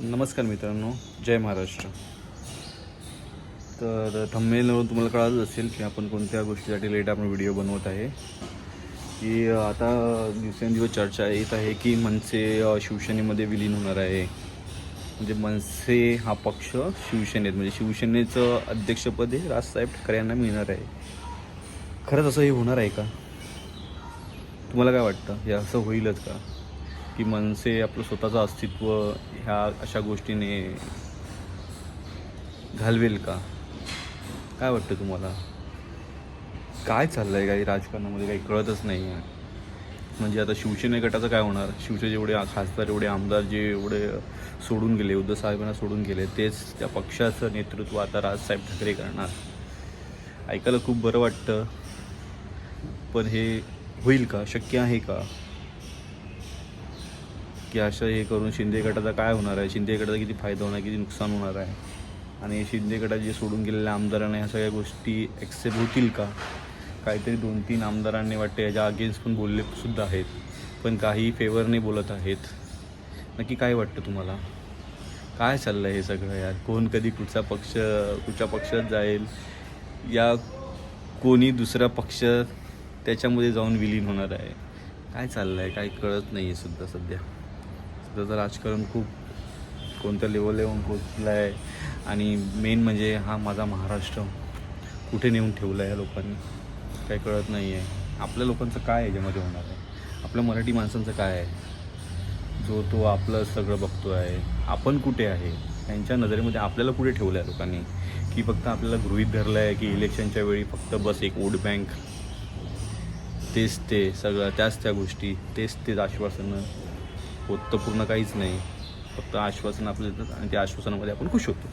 नमस्कार मित्रांनो जय महाराष्ट्र. तर थंबनेलवरून तुम्हाला कळालंच असेल की आपण कोणत्या गोष्टीसाठी लेट आपण व्हिडिओ बनवत आहे. की आता दिवसेंदिवस चर्चा येत आहे की मनसे शिवसेनेमध्ये विलीन होणार आहे. म्हणजे मनसे हा पक्ष शिवसेनेत म्हणजे शिवसेनेचं अध्यक्षपद हे राजसाहेब ठाकरे यांना मिळणार आहे. खरंच असं हे होणार आहे का? तुम्हाला काय वाटतं? हे असं होईलच का? की मनसे आपलं स्वतःचं अस्तित्व ह्या अशा गोष्टीने घालवेल का? काय वाटतं तुम्हाला? काय चाललं आहे काही राजकारणामध्ये काही कळतच नाही आहे. म्हणजे आता शिवसेने गटाचं काय होणार? शिवसेने जेवढे खासदार एवढे आमदार जे एवढे सोडून गेले उद्धव साहेबांना सोडून गेले तेच त्या पक्षाचं नेतृत्व आता राजसाहेब ठाकरे करणार. ऐकायला खूप बरं वाटतं. पण हे होईल का? शक्य आहे का? की असं हे करून शिंदे गटाचा काय होणार आहे? शिंदे गटाचा किती फायदा होणार किती नुकसान होणार आहे? आणि शिंदे गटात जे सोडून गेलेल्या आमदारांना ह्या सगळ्या गोष्टी ॲक्सेप्ट होतील का? काहीतरी दोन तीन आमदारांनी वाटते याच्या अगेन्स्ट पण बोलले सुद्धा आहेत. पण काही फेवरने बोलत आहेत. नक्की काय वाटतं तुम्हाला? काय चाललं आहे हे सगळं यार? कोण कधी कुठचा पक्ष कुठच्या पक्षात जाईल? या कोणी दुसरा पक्ष त्याच्यामध्ये जाऊन विलीन होणार आहे? काय चाललं आहे काही कळत नाही आहे सुद्धा सध्या. सध्याचं राजकारण खूप कोणत्या लेवलला येऊन पोचलं आहे आणि मेन म्हणजे हा माझा महाराष्ट्र कुठे नेऊन ठेवला आहे या लोकांनी काही कळत नाही आहे आपल्या लोकांचं काय याच्यामध्ये होणार आहे? आपल्या मराठी माणसांचं काय आहे? जो तो आपलं सगळं बघतो आहे आपण कुठे आहे? त्यांच्या नजरेमध्ये आपल्याला कुठे ठेवलं आहे लोकांनी? की फक्त आपल्याला गृहित धरलं आहे की इलेक्शनच्या वेळी फक्त बस एक वोट बँक तेच ते सगळं त्याच त्या गोष्टी तेच तेच आश्वासनं होत तर पूर्ण काहीच नाही. फक्त आश्वासन आपलं देतात आणि त्या आश्वासनामध्ये आपण खुश होतो.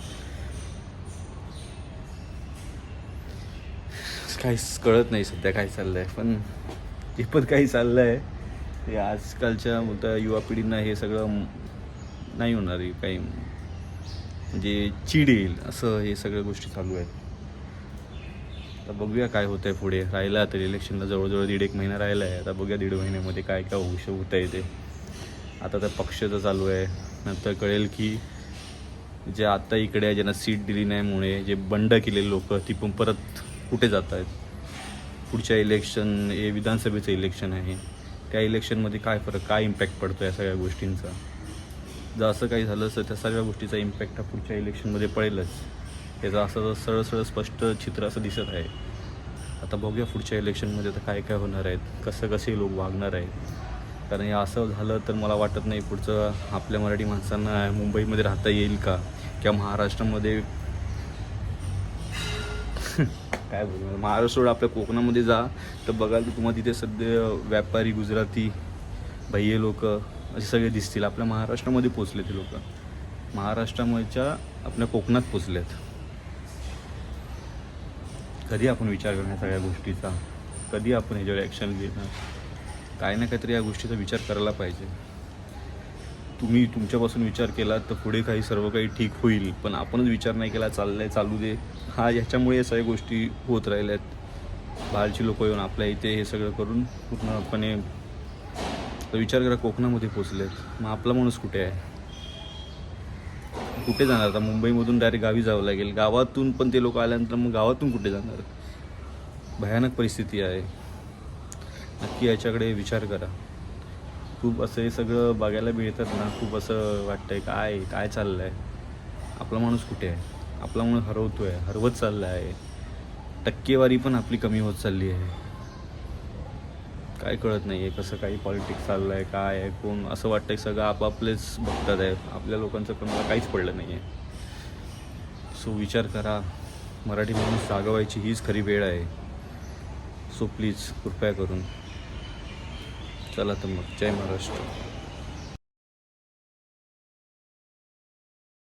काहीच कळत नाही सध्या काय चाललं आहे पण जे पण काही चाललं आहे ते आजकालच्या मोठ्या युवा पिढींना हे सगळं नाही होणार आहे काही. म्हणजे चीड येईल असं हे सगळ्या गोष्टी चालू आहेत. आता बघूया काय होतं आहे पुढे. राहिलं तर इलेक्शनला जवळजवळ दीड एक महिना राहिला आहे आता बघूया दीड महिन्यामध्ये काय काय होऊ श आहे ते. आता तर पक्षाचं चालू आहे. नंतर कळेल की जे आता इकडे आहे ज्यांना सीट दिली नाहीमुळे जे बंड केलेले लोक ती पण परत कुठे जात आहेत? पुढच्या इलेक्शन हे विधानसभेचं इलेक्शन आहे. त्या इलेक्शनमध्ये काय फरक काय इम्पॅक्ट पडतो या सगळ्या गोष्टींचा? जर असं काही झालं तर त्या सगळ्या गोष्टीचा इम्पॅक्ट हा पुढच्या इलेक्शनमध्ये पडेलच. याचा असं सरळ सरळ स्पष्ट चित्र असं दिसत आहे. आता बघूया पुढच्या इलेक्शनमध्ये आता काय काय होणार आहेत कसं कसे लोक वागणार आहेत. कारण हे असं झालं तर मला वाटत नाही पुढचं आपल्या मराठी माणसांना मुंबईमध्ये राहता येईल का? किंवा महाराष्ट्रामध्ये? काय बोलणार महाराष्ट्र आपल्या कोकणामध्ये जा. तर बघाल तर तुम्हाला तिथे सध्या व्यापारी गुजराती भैये लोक असे सगळे दिसतील. आपल्या महाराष्ट्रामध्ये पोचले ते लोक. महाराष्ट्रामधच्या आपल्या कोकणात पोचलेत कधी आपण विचार करणार सगळ्या गोष्टीचा? कधी आपण ह्याच्यावर ॲक्शन घेणार? काही ना काहीतरी या गोष्टीचा विचार करायला पाहिजे. तुम्ही तुमच्यापासून विचार केला तर पुढे काही सर्व काही ठीक होईल पण आपणच विचार नाही केला चाललंय चालू दे. हा ह्याच्यामुळे या सगळ्या गोष्टी होत राहिल्यात. बाहेरची लोक येऊन आपल्या इथे हे सगळं करून पूर्णपणे तर विचार करा कोकणामध्ये पोचलेत मग आपला माणूस कुठे आहे? कुठे जाणार? आता मुंबईमधून डायरेक्ट गावी जावं लागेल. गावातून पण ते लोक आल्यानंतर मग गावातून कुठे जाणार? भयानक परिस्थिती आहे. नक्की याच्याकडे विचार करा. खूप असं हे सगळं बघायला मिळतात ना खूप असं वाटतंय काय काय चाललं आहे आपला माणूस कुठे आहे? आपला माणूस हरवतो आहे हरवत चालला आहे. टक्केवारी पण आपली कमी होत चालली आहे. काय कळत नाही आहे कसं काही पॉलिटिक्स चाललं आहे काय आहे कोण असं वाटतंय सगळं आपापलेच बघतात आहे आपल्या लोकांचं कोणाला काहीच पडलं नाही आहे सो विचार करा मराठी माणूस जागवायची हीच खरी वेळ आहे. सो प्लीज कृपया करून. चला तर मग जय महाराष्ट्र